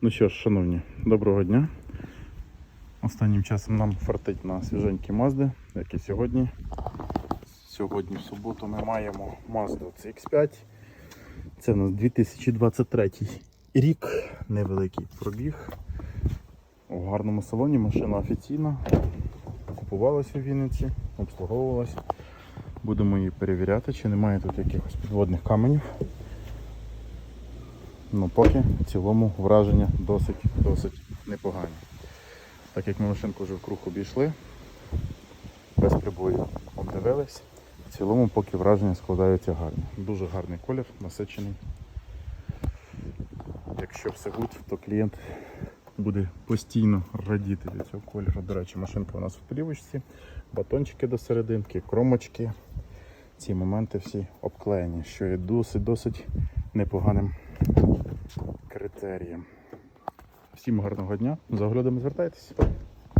Ну що ж, шановні, доброго дня. Останнім часом нам фартить на свіженькі Мазди, як і сьогодні. Сьогодні в суботу ми маємо Mazda CX5. Це у нас 2023 рік, невеликий пробіг. У гарному салоні машина офіційна. Купувалася у Вінниці, обслуговувалася. Будемо її перевіряти, чи немає тут якихось підводних каменів. Ну, поки в цілому враження досить досить непогані. Так як ми машинку вже в круг обійшли, без прибою обдивились, в цілому поки враження складаються гарні. Дуже гарний колір, насичений. Якщо все гуд, то клієнт буде постійно радіти від цього кольору. До речі, машинка у нас в плівочці, батончики до серединки, кромочки. Ці моменти всі обклеєні, що є досить-досить непоганим критерієм. Всім гарного дня. За оглядом звертайтеся.